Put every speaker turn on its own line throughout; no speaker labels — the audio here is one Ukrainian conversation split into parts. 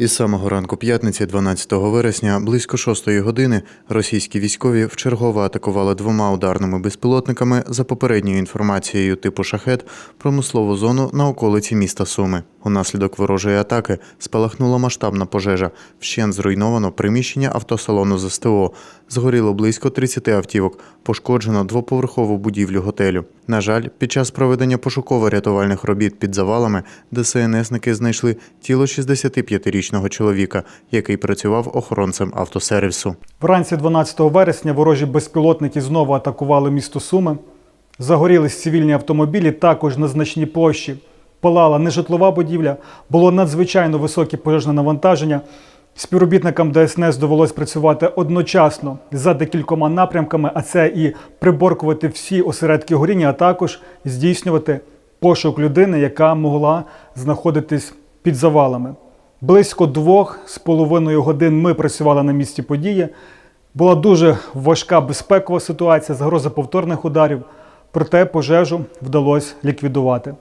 Із самого ранку п'ятниці, 12 вересня, близько 6 години, російські військові вчергово атакували двома ударними безпілотниками за попередньою інформацією типу шахет промислову зону на околиці міста Суми. Унаслідок ворожої атаки спалахнула масштабна пожежа. Вщент зруйновано приміщення автосалону ЗСТО. Згоріло близько 30 автівок. Пошкоджено двоповерхову будівлю готелю. На жаль, під час проведення пошуково-рятувальних робіт під завалами ДСНСники знайшли тіло 65-річного чоловіка, який працював охоронцем автосервісу.
Вранці 12 вересня ворожі безпілотники знову атакували місто Суми. Загорілись цивільні автомобілі також на значній площі. Палала нежитлова будівля, було надзвичайно високе пожежне навантаження. Співробітникам ДСНС довелось працювати одночасно за декількома напрямками, а це і приборкувати всі осередки горіння, а також здійснювати пошук людини, яка могла знаходитись під завалами. Близько двох з половиною годин ми працювали на місці події. Була дуже важка безпекова ситуація, загроза повторних ударів, проте пожежу вдалося ліквідувати.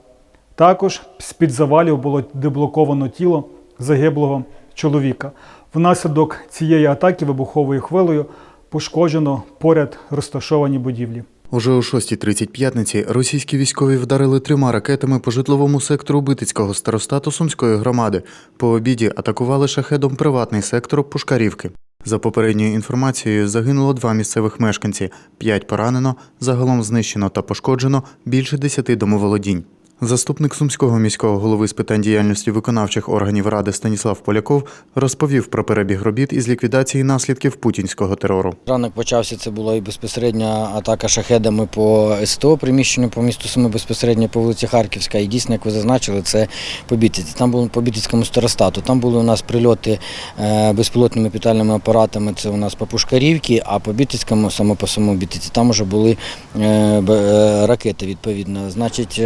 Також з-під завалів було деблоковано тіло загиблого чоловіка. Внаслідок цієї атаки вибуховою хвилею пошкоджено поряд розташовані будівлі.
Уже о 6.30 п'ятниці російські військові вдарили трьома ракетами по житловому сектору Битицького старостату Сумської громади. По обіді атакували шахедом приватний сектор Пушкарівки. За попередньою інформацією, загинуло два місцевих мешканці, п'ять поранено, загалом знищено та пошкоджено більше десяти домоволодінь. Заступник сумського міського голови з питань діяльності виконавчих органів ради Станіслав Поляков розповів про перебіг робіт із ліквідації наслідків путінського терору.
Ранок почався, це була і безпосередня атака шахедами по СТО, приміщенню по місту Суми, безпосередньо по вулиці Харківська. І дійсно, як ви зазначили, це по. Там було по Бітицькому старостату. Там були у нас прильоти е, безпілотними літальними апаратами, це у нас по Пушкарівці, а по Бітицькому, саме по самому Бітиці, там вже були е, е, ракети відповідно. Значить,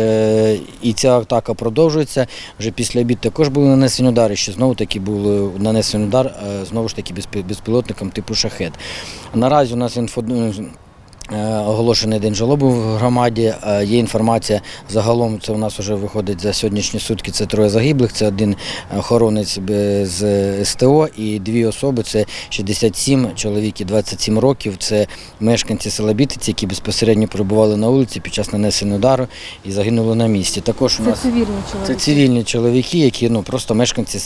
і ця атака продовжується. Вже після обід також були нанесені удари, що знову таки був нанесений удар е, знову ж таки безпілотником типу шахет. Наразі у нас інфо... е, оголошений день жалоби в громаді. Е, Є інформація загалом. Це у нас вже виходить за сьогоднішні сутки. Це троє загиблих. Це один охоронець з СТО і дві особи. Це 67 чоловік і 27 років. Це мешканці села Бітиці, які безпосередньо перебували на вулиці під час нанесення удару і загинули на місці. Також у
Це цивільні чоловіки.
це цивільні чоловіки, які ну просто мешканці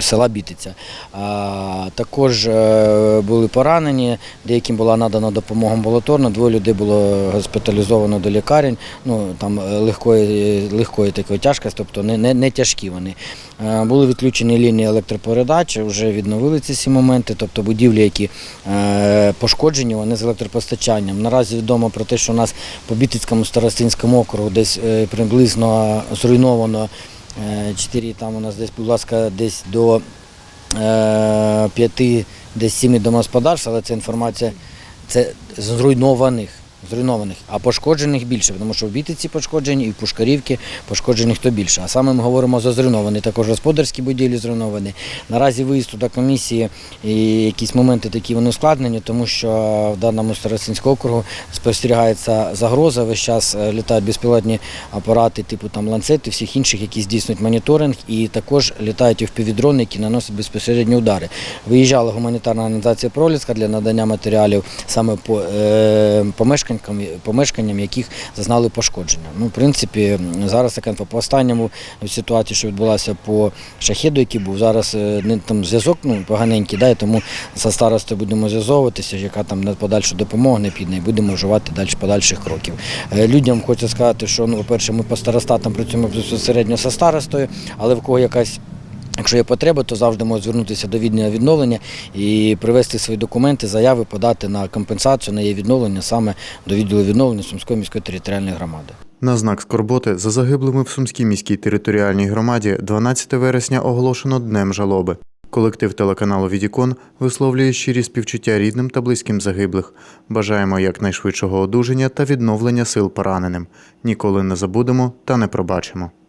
села Бітиця. А, також е, були поранені, деяким була надана допомога амбулаторна. Двоє людей було госпіталізовано до лікарень. Ну там е, легкої, легкої такої тяжкості, тобто не, не, не тяжкі вони. Е, Були відключені лінії електропередач, вже відновили ці всі моменти, тобто будівлі, які е, пошкоджені, вони з електропостачанням. Наразі відомо про те, що у нас по Бітицькому старостинському округу десь е, приблизно зруйновано е, 4, там у нас десь, будь ласка, десь до е, 5, десь 7 домогосподарств, але це інформація це зруйнованих. Зруйнованих, а пошкоджених більше, тому що в Бітиці пошкоджені і в Пушкарівці пошкоджених то більше. А саме ми говоримо за зруйновані, також господарські будівлі зруйновані. Наразі виїзд туди комісії і якісь моменти такі вони ускладнені, тому що в даному Старостинському округу спостерігається загроза. Весь час е, літають безпілотні апарати, типу там ланцети, всіх інших, які здійснюють моніторинг, і також літають і впівдрони, які наносять безпосередні удари. Виїжджала гуманітарна організація Проліска для надання матеріалів саме по е, помешканням, помешканням, яких зазнали пошкодження. Ну, в принципі, зараз така по останньому ситуації, що відбулася по шахеду, який був зараз е, не там зв'язок ну, поганенький, да, і тому за старостою будемо зв'язовуватися, яка там на подальшу допомогу необхідна, і будемо вживати далі подальших кроків. Е, Людям хочу сказати, що ну, по-перше, ми по старостатам працюємо безпосередньо за старостою, але в кого якась Якщо є потреба, то завжди можуть звернутися до відділення відновлення і привезти свої документи, заяви, подати на компенсацію на її відновлення саме до відділу відновлення Сумської міської територіальної громади.
На знак скорботи за загиблими в Сумській міській територіальній громаді 12 вересня оголошено Днем жалоби. Колектив телеканалу Відікон висловлює щирі співчуття рідним та близьким загиблих. Бажаємо якнайшвидшого одужання та відновлення сил пораненим. Ніколи не забудемо та не пробачимо.